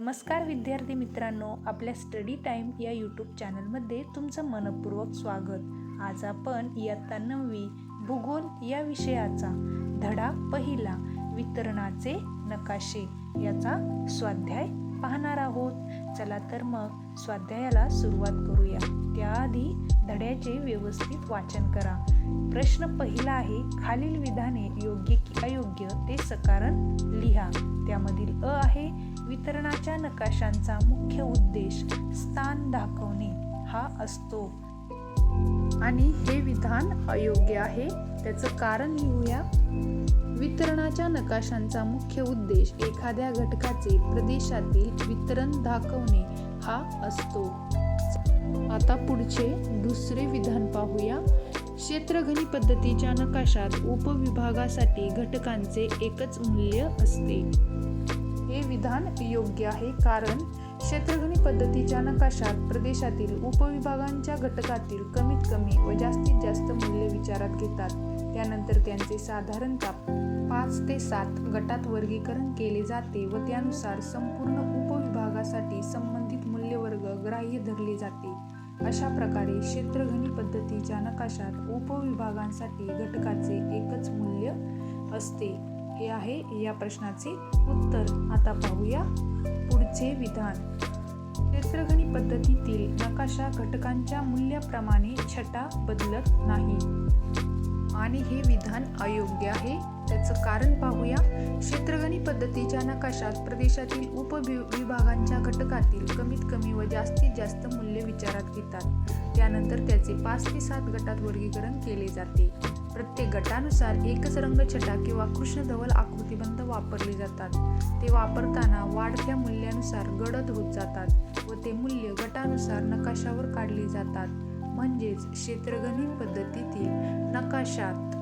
नमस्कार विद्यार्थी मित्रांनो आपल्या स्टडी टाईम या यूट्यूब चॅनलमध्ये तुमचं मनपूर्वक स्वागत. आज आपण इयत्ता नववी भूगोल या विषयाचा धडा पहिला वितरणाचे नकाशे याचा स्वाध्याय पाहणार आहोत. चला तर मग स्वाध्यायाला सुरुवात करूया. त्याआधी धड्याचे व्यवस्थित वाचन करा. प्रश्न पहिला आहे खालील विधाने योग्य की अयोग्य ते सकारण लिहा. त्यामधील अ आहे वितरणाच्या नकाशांचा मुख्य उद्देश स्थान दाखवणे. हा असतो. आणि हे विधान अयोग्य आहे त्याचं कारण लिहूया. वितरणाच्या नकाशांचा मुख्य उद्देश एखाद्या घटकाचे प्रदेशातील वितरण दाखवणे. हा असतो. आता पुढचे दुसरे विधान पाहूया. क्षेत्रघनी पद्धतीच्या नकाशात उपविभागासाठी घटकांचे एकच मूल्य असते. हे विधान योग्य आहे कारण क्षेत्रघनी पद्धतीच्या नकाशात प्रदेशातील उपविभागांच्या घटकातील कमीत कमी व जास्तीत जास्त मूल्य विचारात घेतात. त्यानंतर त्यांचे साधारणतः पाच ते सात गटात वर्गीकरण केले जाते व त्यानुसार संपूर्ण उपविभागासाठी संबंध ग्राह्य धरले जाते. अशा प्रकारे क्षेत्रघनी पद्धतीच्या नकाशात उपविभागांसाठी घटकाचे एकच मूल्य असते. हे आहे या प्रश्नाचे उत्तर. आता पाहूया पुढचे विधान. क्षेत्रघनी पद्धतीतील नकाशा घटकांच्या मूल्याप्रमाणे छटा बदलत नाही. आणि हे विधान अयोग्य आहे. त्याचं कारण पाहूया. क्षेत्रगणी पद्धतीच्या नकाशात प्रदेशातील उपविभागांच्या घटकातील कमीत कमी व जास्तीत जास्त मूल्य विचारात घेतात. त्यानंतर त्याचे पाच ते सात गटात वर्गीकरण केले जाते. प्रत्येक गटानुसार एकच रंगछटा किंवा कृष्णधवल आकृतिबंध वापरले जातात. ते वापरताना वाढत्या मूल्यानुसार गडद होत जातात व ते मूल्य गटानुसार नकाशावर काढले जातात. म्हणजेच क्षेत्रगणित पद्धतीतील नकाशात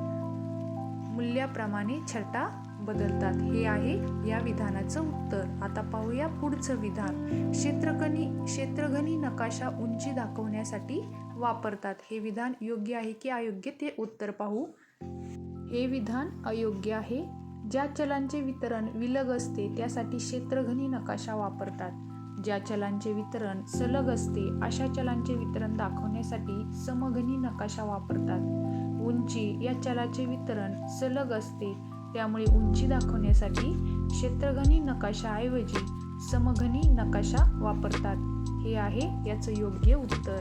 मूल्याप्रमाणे छटा बदलतात. हे आहे या विधानाचं उत्तर. आता पाहूया पुढचं विधान. क्षेत्रगणी क्षेत्रगणी नकाशा उंची दाखवण्यासाठी वापरतात. हे विधान योग्य आहे की अयोग्य ते उत्तर पाहू. हे विधान अयोग्य आहे. ज्या चलांचे वितरण विलग असते त्यासाठी क्षेत्रघनी नकाशा वापरतात. ज्या चलांचे वितरण सलग असते अशा चलांचे वितरण दाखवण्यासाठी समघनी नकाशा वापरतात. उंची या चलाचे वितरण सलग असते त्यामुळे उंची दाखवण्यासाठी क्षेत्रघनी नकाशाऐवजी समघनी नकाशा वापरतात. हे आहे याचं योग्य उत्तर.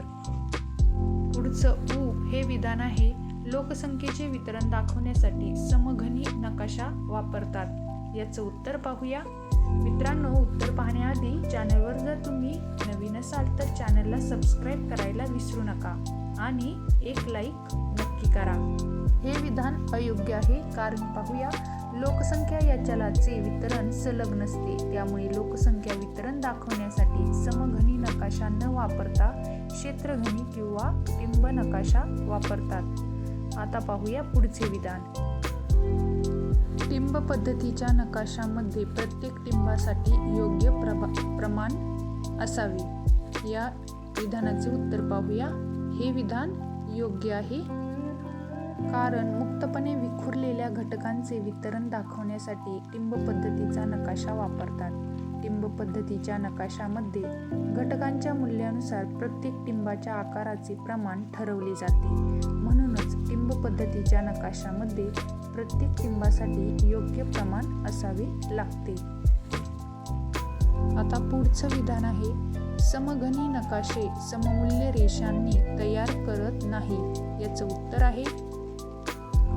पुढचं उ हे विधान आहे लोकसंख्येचे वितरण दाखवण्यासाठी समघनी नकाशा वापरतात. याचं उत्तर पाहूया. मित्रांनो उत्तर पाहण्याआधी चॅनलवर जर तुम्ही नवीन असाल तर चॅनलला सबस्क्राईब करायला विसरू नका आणि एक लाईक नक्की करा. हे विधान अयोग्य आहे कारण पाहूया लोकसंख्या या चलाचे वितरण सलग नसते. त्यामुळे लोकसंख्या वितरण दाखवण्यासाठी समघनी नकाशा न वापरता क्षेत्रघनी किंवा टिंब नकाशा वापरतात. आता पाहूया पुढचे विधान. टिंब पद्धतीच्या नकाशामध्ये प्रत्येक टिंबासाठी योग्य प्रभा प्रमाण असावे. या विधानाचे उत्तर पाहूया. हे विधान योग्य आहे. कारण मुक्तपणे विखुरलेल्या घटकांचे वितरण दाखवण्यासाठी टिंब पद्धतीचा नकाशा वापरतात. टिंब पद्धतीच्या नकाशामध्ये घटकांच्या मूल्यानुसार प्रत्येक टिंबाच्या आकाराचे प्रमाण ठरवले जाते. म्हणूनच टिंब पद्धतीच्या नकाशामध्ये प्रत्येक टिंबासाठी योग्य प्रमाण असावे लागते. आता पुढचं विधान आहे समघनी नकाशे सममूल्य रेषांनी तयार करत नाही याचं उत्तर आहे.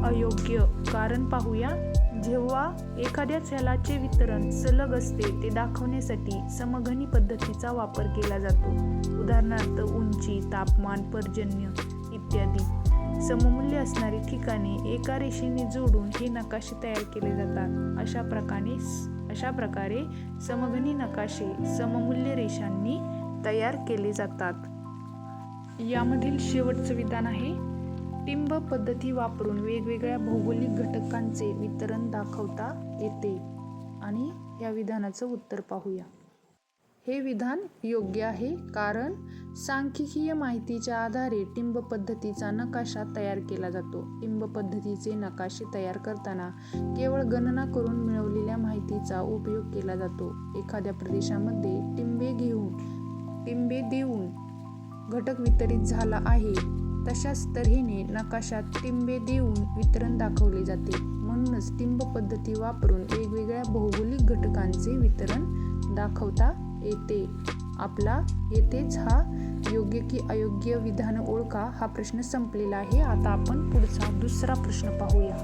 अयोग्य कारण पाहूया जेव्हा एखाद्या चलाचे वितरण सलग असते ते दाखवण्यासाठी समघनी पद्धतीचा वापर केला जातो. उदाहरणार्थ उंची तापमान पर्जन्य इत्यादी. सममूल्य असणारी ठिकाणे एका रेषेने जोडून हे नकाशे तयार केले जातात. अशा प्रकारे अशा प्रकारे समघनी नकाशे सममूल्य रेषांनी तयार केले जातात. यामधील शेवटचं विधान आहे टिंब पद्धती वापरून वेगवेगळ्या भौगोलिक घटकांचे वितरण दाखवता येते. आणि या विधानाचं उत्तर पाहूया. हे विधान योग्य आहे कारण सांख्यिकीय माहितीच्या आधारे टिंब पद्धतीचा नकाशा तयार केला जातो. टिंब पद्धतीचे नकाशे तयार करताना केवळ गणना करून मिळवलेल्या माहितीचा उपयोग केला जातो. एखाद्या प्रदेशामध्ये टिंबे घेऊन टिंबे देऊन घटक वितरित झाला आहे तशाच तऱ्हेने नकाशात टिंबे देऊन वितरण दाखवले जाते. म्हणूनच टिंब पद्धती वापरून वेगवेगळ्या भौगोलिक घटकांचे वितरण दाखवता येते. आपला येतेच हा योग्य की अयोग्य विधान ओळखा हा प्रश्न संपलेला आहे. आता आपण पुढचा दुसरा प्रश्न पाहूया.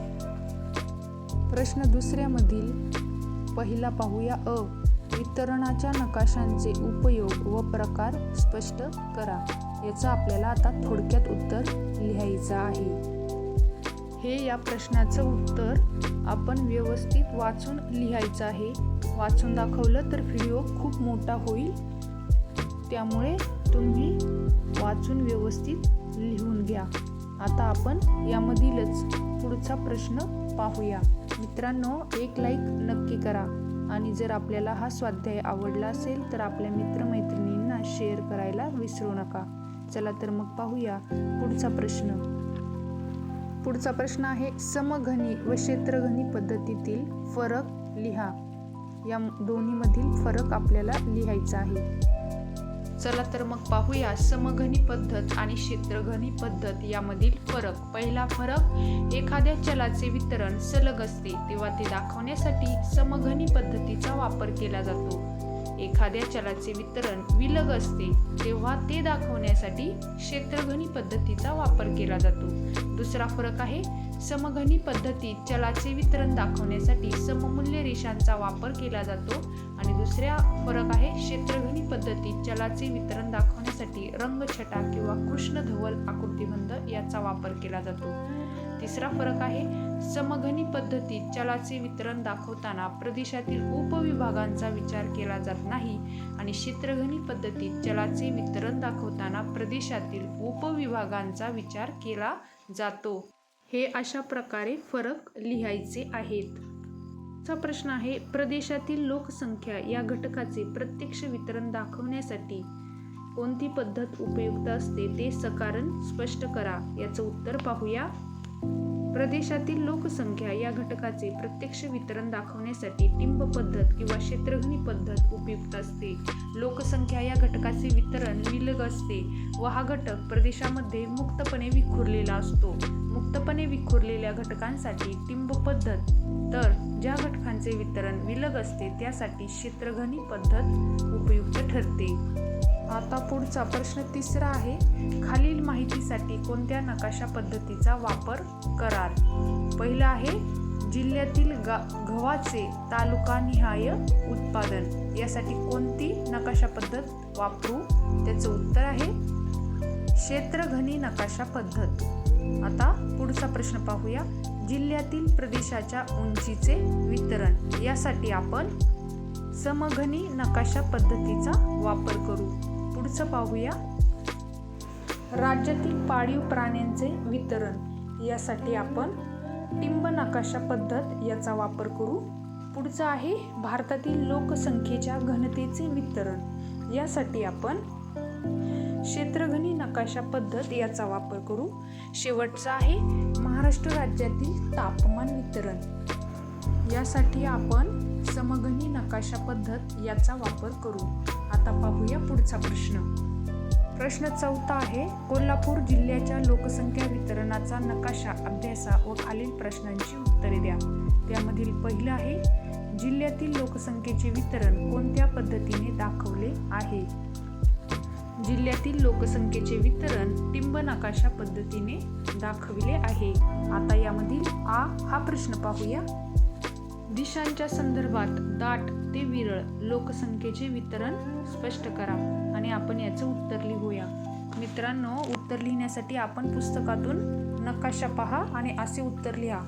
प्रश्न दुसऱ्यामधील पहिला पाहूया अ. वितरणाच्या नकाशांचे उपयोग व प्रकार स्पष्ट करा. याचं आपल्याला आता थोडक्यात उत्तर लिहायचं आहे. हे या प्रश्नाचं उत्तर आपण व्यवस्थित वाचून लिहायचं आहे. वाचून दाखवलं तर व्हिडिओ खूप मोठा होईल. त्यामुळे तुम्ही वाचून व्यवस्थित लिहून घ्या. आता आपण यामधीलच पुढचा प्रश्न पाहूया. मित्रांनो एक लाईक नक्की करा. आणि जर आपल्याला हा स्वाध्याय आवडला असेल तर आपल्या मित्रमैत्रिणींना शेअर करायला विसरू नका. चला तर मग पाहूया पुढचा प्रश्न. पुढचा प्रश्न आहे समघनी व क्षेत्रघनी पद्धतीतील फरक लिहा. या दोन्हीमधील फरक आपल्याला लिहायचा आहे. चला तर मग पाहूया समघनी पद्धत आणि क्षेत्रघनी पद्धत यामधील फरक. पहिला फरक एखाद्या चलाचे वितरण सलग असते तेव्हा ते दाखवण्यासाठी समघनी पद्धतीचा वापर केला जातो. एखाद्या चलाचे वितरण विलग असते तेव्हा ते दाखवण्यासाठी क्षेत्रघनी पद्धतीचा वापर केला जातो. दुसरा फरक आहे समघनी पद्धतीत चलाचे वितरण दाखवण्यासाठी सममूल्य रेषांचा वापर केला जातो. आणि दुसऱ्या फरक आहे क्षेत्रघनी पद्धतीत चलाचे वितरण दाखवण्यासाठी रंगछटा किंवा कृष्णधवल आकृतीबंध आकृतिबंध याचा वापर केला जातो. तिसरा फरक आहे समघनी पद्धतीत चलाचे वितरण दाखवताना प्रदेशातील उपविभागांचा विचार केला जात नाही आणि क्षेत्रघनी पद्धतीत चलाचे वितरण दाखवताना प्रदेशातील उपविभागांचा विचार केला जातो. हे अशा प्रकारे फरक लिहायचे आहेत. चा प्रश्न आहे प्रदेशातील लोकसंख्या या घटकाचे प्रत्यक्ष वितरण दाखवण्यासाठी कोणती पद्धत उपयुक्त असते ते सकारण स्पष्ट करा. याचं उत्तर पाहूया. प्रदेशातील लोकसंख्या या घटकाचे प्रत्यक्ष वितरण दाखवण्यासाठी टिंब पद्धत किंवा क्षेत्रघनी पद्धत उपयुक्त असते. लोकसंख्या या घटकाचे वितरण विलग असते व हा घटक प्रदेशामध्ये मुक्तपणे विखुरलेला असतो. मुक्तपणे विखुरलेल्या घटकांसाठी टिंब पद्धत तर ज्या घटकांचे वितरण विलग असते त्यासाठी क्षेत्रघनी पद्धत उपयुक्त ठरते. आता पुढचा प्रश्न तिसरा आहे खालील माहितीसाठी कोणत्या नकाशा पद्धतीचा वापर कराल? पहिलं आहे जिल्ह्यातील गा गव्हाचे तालुकानिहाय उत्पादन. यासाठी कोणती नकाशा पद्धत वापरू? त्याचं उत्तर आहे क्षेत्रघनी नकाशा पद्धत. आता पुढचा प्रश्न पाहूया. जिल्ह्यातील प्रदेशाच्या उंचीचे वितरण. यासाठी आपण समघनी नकाशा पद्धतीचा वापर करू. पुढचं पाहूया. राज्यातील पाळीव प्राण्यांचे वितरण. यासाठी आपण टिंब नकाशा पद्धत याचा वापर करू. पुढचं आहे भारतातील लोकसंख्येच्या घनतेचे वितरण. यासाठी आपण क्षेत्रघनी नकाशा पद्धत याचा वापर करू. शेवटचा आहे महाराष्ट्र राज्यातील तापमान वितरण. यासाठी आपण समगणी नकाशा पद्धत याचा वापर करू. आता पाहूया पुढचा प्रश्न. प्रश्न चौथा आहे कोल्हापूर जिल्ह्याच्या लोकसंख्या वितरणाचा नकाशा अभ्यासा व खालील प्रश्नांची उत्तरे द्या. त्यामधील पहिलं आहे जिल्ह्यातील लोकसंख्येचे वितरण कोणत्या पद्धतीने दाखवले आहे? जिल्ह्यातील लोकसंख्येचे वितरण टिंब नकाशा पद्धतीने दाखविले आहे. आता यामधील आ हा प्रश्न पाहूया. दिशांच्या संदर्भात दाट ते विरळ लोकसंख्येचे वितरण स्पष्ट करा आणि आपण याचं उत्तर लिहूया. मित्रांनो उत्तर लिहिण्यासाठी आपण पुस्तकातून नकाशा पहा आणि असे उत्तर लिहा.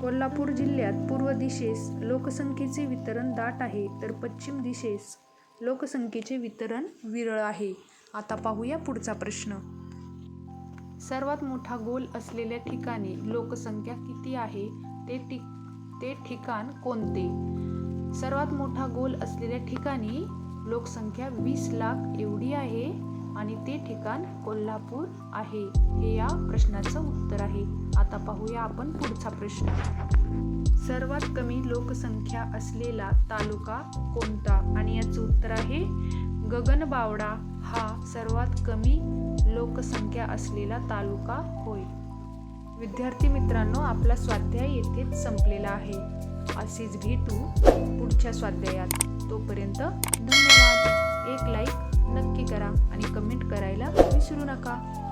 कोल्हापूर जिल्ह्यात पूर्व दिशेस लोकसंख्येचे वितरण दाट आहे तर पश्चिम दिशेस लोकसंख्येचे वितरण विरळ आहे. आता पाहूया पुढचा प्रश्न. सर्वात मोठा गोल असलेल्या ठिकाणी लोकसंख्या किती आहे ते टिक ते ठिकाण कोणते? सर्वात मोठा गोल असलेल्या ठिकाणी लोकसंख्या वीस लाख एवढी आहे आणि ते ठिकाण कोल्हापूर आहे. हे या प्रश्नाचं उत्तर आहे. आता पाहूया आपण पुढचा प्रश्न. सर्वात कमी लोकसंख्या असलेला तालुका कोणता? आणि याचं उत्तर आहे गगनबावडा हा सर्वात कमी लोकसंख्या असलेला तालुका होय. विद्यार्थी मित्रांनो आपला स्वाध्याय येथेच संपलेला आहे. असेच भेटू पुढच्या स्वाध्यायात. तोपर्यंत धन्यवाद. एक लाईक नक्की करा आणि कमेंट करायला विसरू नका.